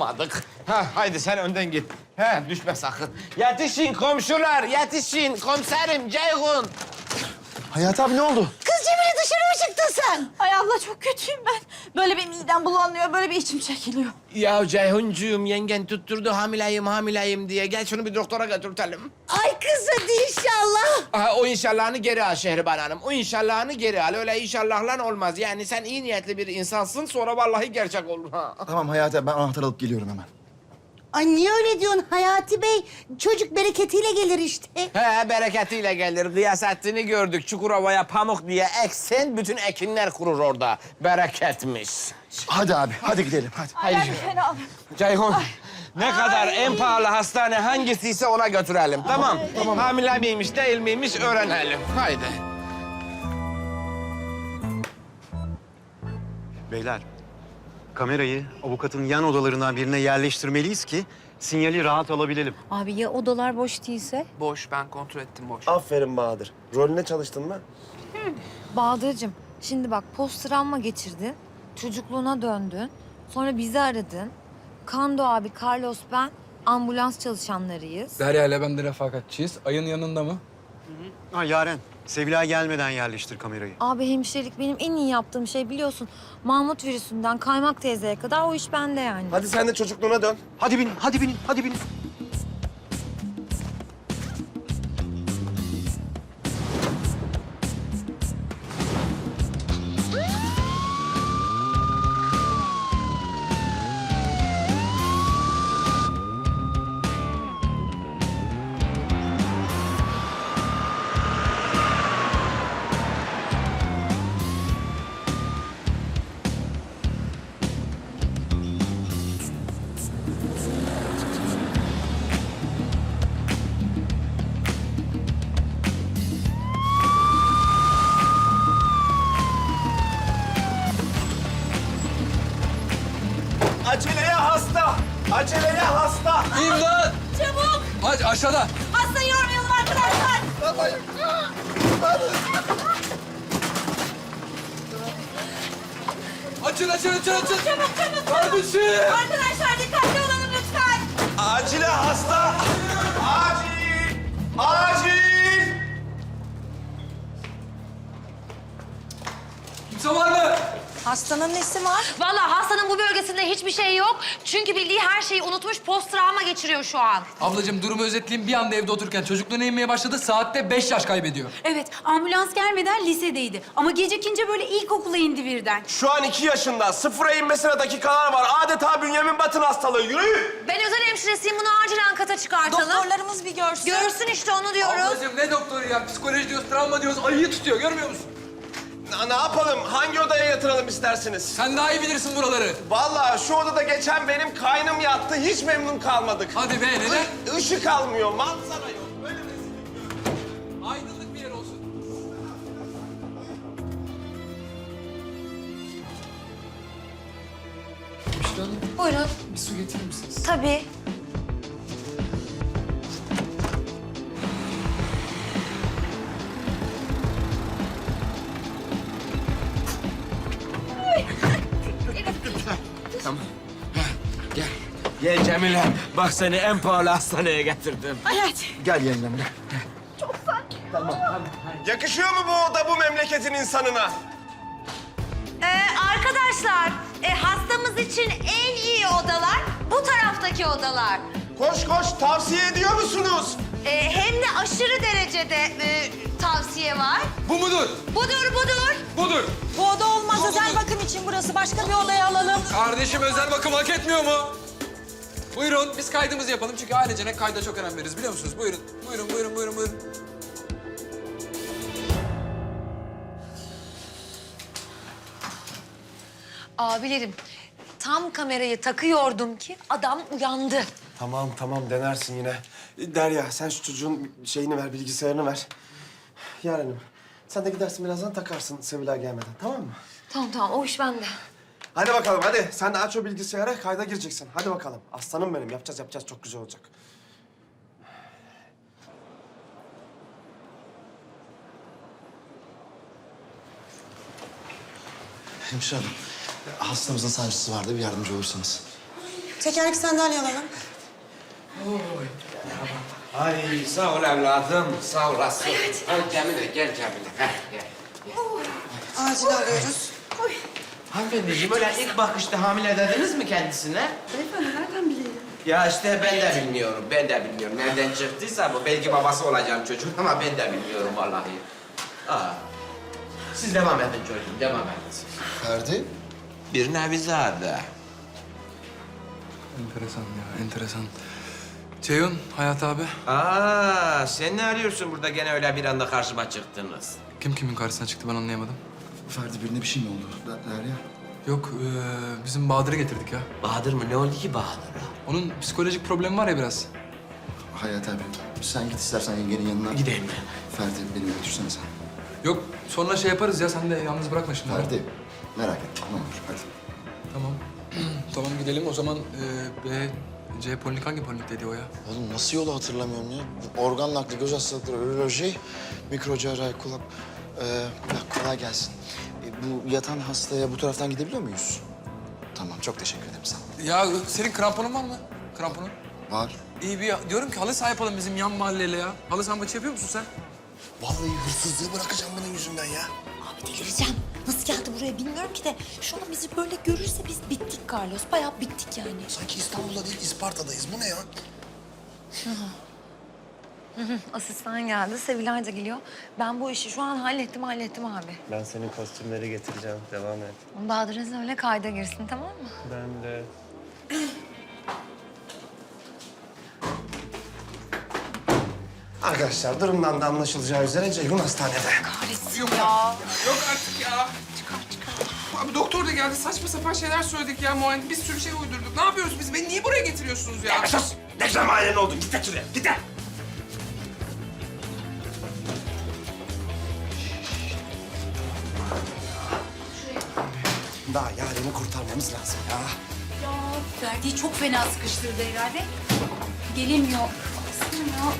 Olmadık. Ha, haydi sen önden git. He, düşme sakın. Yetişin komşular, yetişin. Komiserim Ceyhun. Hayat abi ne oldu? Kız Cemile dışarı mı çıktın sen? Ay Allah çok kötüyüm ben. Böyle bir midem bulanıyor, böyle bir içim çekiliyor. Ya Ceyhuncuğum, yengen tutturdu hamileyim, hamileyim diye. Gel şunu bir doktora götürtelim. Ay kız hadi inşallah. Aha, o inşallahını geri al Şehriban Hanım. O inşallahını geri al. Öyle inşallahla olmaz. Yani sen iyi niyetli bir insansın, sonra vallahi gerçek olur. Ha. Tamam Hayat abi ben anahtar alıp geliyorum hemen. Ay niye öyle diyorsun Hayati Bey? Çocuk bereketiyle gelir işte. He, bereketiyle gelir. Gıyasettin'i gördük. Çukurova'ya pamuk diye eksen, bütün ekinler kurur orada. Bereketmiş. Hadi abi hadi gidelim hadi. Ay ben bir fena Ceyhun, ne kadar en pahalı hastane hangisiyse ona götürelim, tamam? Tamam. Hamile miymiş, değil miymiş öğrenelim. Haydi. Beyler, kamerayı avukatın yan odalarından birine yerleştirmeliyiz ki sinyali rahat alabilelim. Abi ya odalar boş değilse? Boş, ben kontrol ettim boş. Aferin Bahadır. Rolüne çalıştın mı? Bahadır'cığım şimdi bak post travma geçirdin. Çocukluğuna döndün. Sonra bizi aradın. Kando abi, Carlos ben ambulans çalışanlarıyız. Derya ile ben de refakatçiyiz. Ayın yanında mı? Ha Yaren, Sevilay gelmeden yerleştir kamerayı. Abi hemşirelik benim en iyi yaptığım şey biliyorsun. Mahmut virüsünden kaymak teyzeye kadar o iş bende yani. Hadi sen de çocukluğuna dön. Hadi binin, hadi binin, hadi binin. Aşağıda. Hastayı yormayalım arkadaşlar. Açın açın açın açın. Çabuk çabuk çabuk. Kardeşim. Arkadaşlar dikkatli olalım lütfen. Acile hasta! Acil! Acil! Kimse var mı? Hastanın nesi var? Vallahi hastanın bu bölgesinde hiçbir şey yok. Çünkü bildiği her şeyi unutmuş, post travma geçiriyor şu an. Ablacığım durumu özetleyeyim. Bir anda evde otururken çocukluğuna inmeye başladı. Saatte beş yaş kaybediyor. Evet, ambulans gelmeden lisedeydi. Ama gecekince böyle ilkokula indi birden. Şu an iki yaşında. Sıfıra inmesine dakikalar var. Adeta bünyemin batın hastalığı. Yürü! Ben özel hemşiresiyim, bunu acilen kata çıkartalım. Doktorlarımız bir görsün. Görsün işte onu diyoruz. Ablacığım ne doktoru ya? Psikoloji diyoruz, travma diyoruz. Ayıyı tutuyor görmüyor musun? Ne, yapalım? Hangi odaya yatıralım istersiniz? Sen daha iyi bilirsin buraları. Vallahi şu odada geçen benim kaynım yattı. Hiç memnun kalmadık. Hadi be neden? Işık almıyor, manzara yok. Böyle rezillik. Aydınlık bir yer olsun. Buyurun. bir su getirir misiniz? Tabii. Gel Cemile. Bak seni en pahalı hastaneye getirdim. Gel yengem gel. Yakışıyor mu bu oda bu memleketin insanına? Ee, arkadaşlar, e, hastamız için en iyi odalar bu taraftaki odalar. Koş koş tavsiye ediyor musunuz? Ee, hem de aşırı derecede e, tavsiye var. Bu mudur? Budur, budur. Budur. Bu oda olmaz. Özel bakım için burası. Başka bir odaya alalım. Kardeşim özel bakım hak etmiyor mu? Buyurun biz kaydımızı yapalım çünkü ailecene kayda çok önem veririz biliyor musunuz? Buyurun, buyurun, buyurun, buyurun, buyurun. Abilerim, tam kamerayı takıyordum ki adam uyandı. Tamam tamam denersin yine. Derya sen şu çocuğun şeyini ver bilgisayarını ver. Yarenim sen de gidersin birazdan takarsın Sevilay gelmeden tamam mı? Tamam tamam, o iş bende. Hadi bakalım hadi sen de aç o bilgisayarı kayda gireceksin. Hadi bakalım aslanım benim yapacağız yapacağız çok güzel olacak. Hemşire hanım hastamızın sancısı vardı bir yardımcı olursanız. Tekerlek sandalye alalım. Ay sağ ol evladım, sağ olasın. Gel Cemile, gel Cemile. Heh, gel. Acil alıyoruz. Hanımefendiciğim öyle ilk bakışta hamile dediniz mi kendisine? Beyefendi nereden bilelim? Ya işte ben de bilmiyorum, ben de bilmiyorum. Nereden çıktıysa bu. Belki babası olacağım çocuğun ama ben de bilmiyorum vallahi. Aa. Siz devam edin çocuğum, devam edin. Ferdi? Bir nevizade. Enteresan ya, enteresan. Ceyhun, Hayat abi. Aa, sen ne arıyorsun burada gene öyle bir anda karşıma çıktınız? Kim kimin karşısına çıktı ben anlayamadım. Ferdi birine bir şey mi oldu? Der- Derya? Yok, ee, bizim Bahadır'ı getirdik ya. Bahadır mı? Ne oldu ki Bahadır'a? Onun psikolojik problemi var ya biraz. Hayat abi sen git istersen yengenin yanına. Gideyim ben. Ferdi beni götürsene sen. Yok, sonra şey yaparız ya, sen de yalnız bırakma şimdi. Ferdi merak etme ne olur hadi. Tamam. tamam gidelim o zaman. Ee, B, C polinik hangi polinikteydi o ya? Oğlum nasıl yolu hatırlamıyorum ya? Organ nakli, göz hastalıkları, öroloji, mikro cerrahi, kulak... Ee, kolay gelsin. Ee, bu yatan hastaya bu taraftan gidebiliyor muyuz? Tamam, çok teşekkür ederim sağ ol. Ya senin kramponun var mı? Kramponun? Var. İyi bir diyorum ki halı saha yapalım bizim yan mahalleyle ya. Halı saha maçı yapıyor musun sen? Vallahi hırsızlığı bırakacağım bunun yüzünden ya. Abi delireceğim. Nasıl geldi buraya bilmiyorum ki de şu an bizi böyle görürse biz bittik Carlos. Bayağı bittik yani. Sanki İstanbul'da değil İsparta'dayız. Bu ne ya? Asistan geldi, Sevilay da geliyor. Ben bu işi şu an hallettim, hallettim abi. Ben senin kostümleri getireceğim. Devam et. Bahadır'ın öyle kayda girsin tamam mı? Ben de. Arkadaşlar durumdan da anlaşılacağı üzere Ceyhun hastanede. Yok ya. Yok artık ya. Çıkar çıkar. Abi doktor da geldi saçma sapan şeyler söyledik ya muayene. Bir sürü şey uydurduk. Ne yapıyoruz biz? Beni niye buraya getiriyorsunuz ya? Sus! Ne güzel mahallen oldun. Git de şuraya, git de. Daha Yaren'i kurtarmamız lazım ya. Ya Ferdi'yi çok fena sıkıştırdı herhalde. Gelemiyor. Baksana.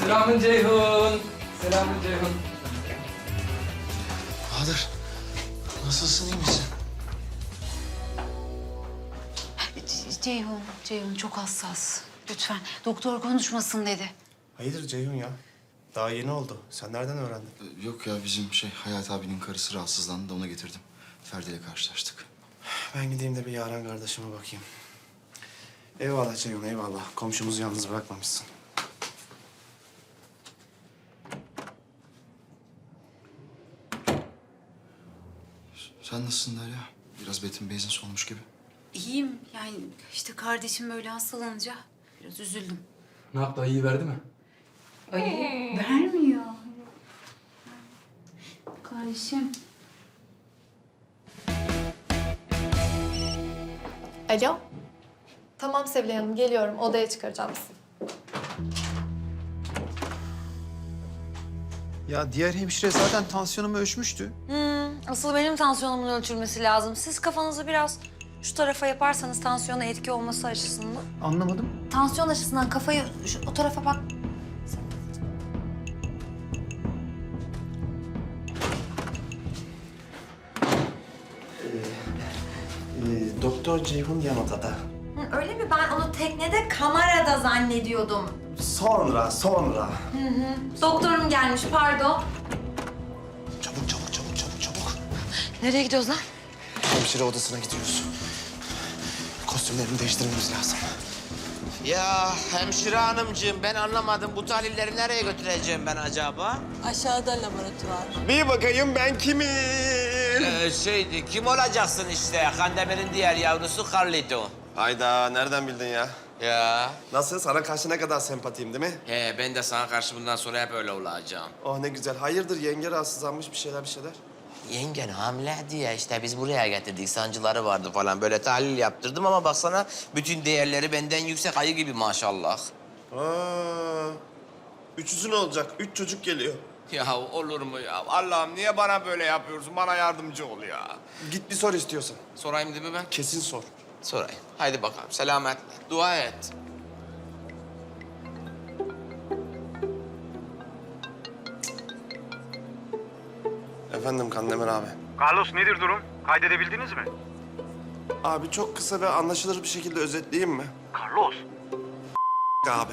Selamın Ceyhun. Selamın Ceyhun. Bahadır, nasılsın, iyi misin? C- Ceyhun, Ceyhun çok hassas. Lütfen doktor konuşmasın dedi. Hayırdır Ceyhun ya? Daha yeni oldu. Sen nereden öğrendin? Ee, Yok ya bizim şey Hayat abinin karısı rahatsızlandı da ona getirdim. Ferdi ile karşılaştık. Ben gideyim de bir Yaren kardeşime bakayım. Eyvallah Ceyhun, eyvallah. Komşumuzu yalnız bırakmamışsın. Sen nasılsın Derya? Biraz betin benzin solmuş gibi. İyiyim yani işte kardeşim böyle hastalanınca biraz üzüldüm. Ne yaptı? Ayıyı verdi mi? Vermiyor. Kardeşim. Alo. Tamam Sevilay Hanım geliyorum. Odaya çıkaracağım sizi. Ya diğer hemşire zaten tansiyonumu ölçmüştü. Hmm, asıl benim tansiyonumun ölçülmesi lazım. Siz kafanızı biraz şu tarafa yaparsanız tansiyona etki olması açısından. Anlamadım. Tansiyon açısından kafayı şu, o tarafa bak. Doktor Ceyhun yan odada. Hı, öyle mi? Ben onu teknede kamerada zannediyordum. Sonra, sonra. Doktorum gelmiş, pardon. Çabuk, çabuk, çabuk, çabuk, çabuk. Nereye gidiyoruz lan? Hemşire odasına gidiyoruz. Kostümlerini değiştirmemiz lazım. Ya hemşire hanımcığım ben anlamadım. Bu tahlilleri nereye götüreceğim ben acaba? Aşağıda laboratuvar. Bir bakayım ben kimim? Ee, şeydi, kim olacaksın işte? Kandemir'in diğer yavrusu Carlito. Hayda, nereden bildin ya? Ya. Nasıl? Sana karşı ne kadar sempatiyim değil mi? He, ben de sana karşı bundan sonra hep öyle olacağım. Oh ne güzel. Hayırdır yenge rahatsızlanmış bir şeyler bir şeyler. Yengen hamile diye işte biz buraya getirdik. Sancıları vardı falan. Böyle tahlil yaptırdım ama baksana bütün değerleri benden yüksek ayı gibi maşallah. Aa, üçüzü ne olacak? Üç çocuk geliyor. Ya olur mu ya? Allah'ım niye bana böyle yapıyorsun? Bana yardımcı ol ya. Git bir sor istiyorsan. Sorayım değil mi ben? Kesin sor. Sorayım. Haydi bakalım. Selametle. Dua et. Efendim Kandemir abi. Carlos nedir durum? Kaydedebildiniz mi? Abi çok kısa ve anlaşılır bir şekilde özetleyeyim mi? Carlos. Abi.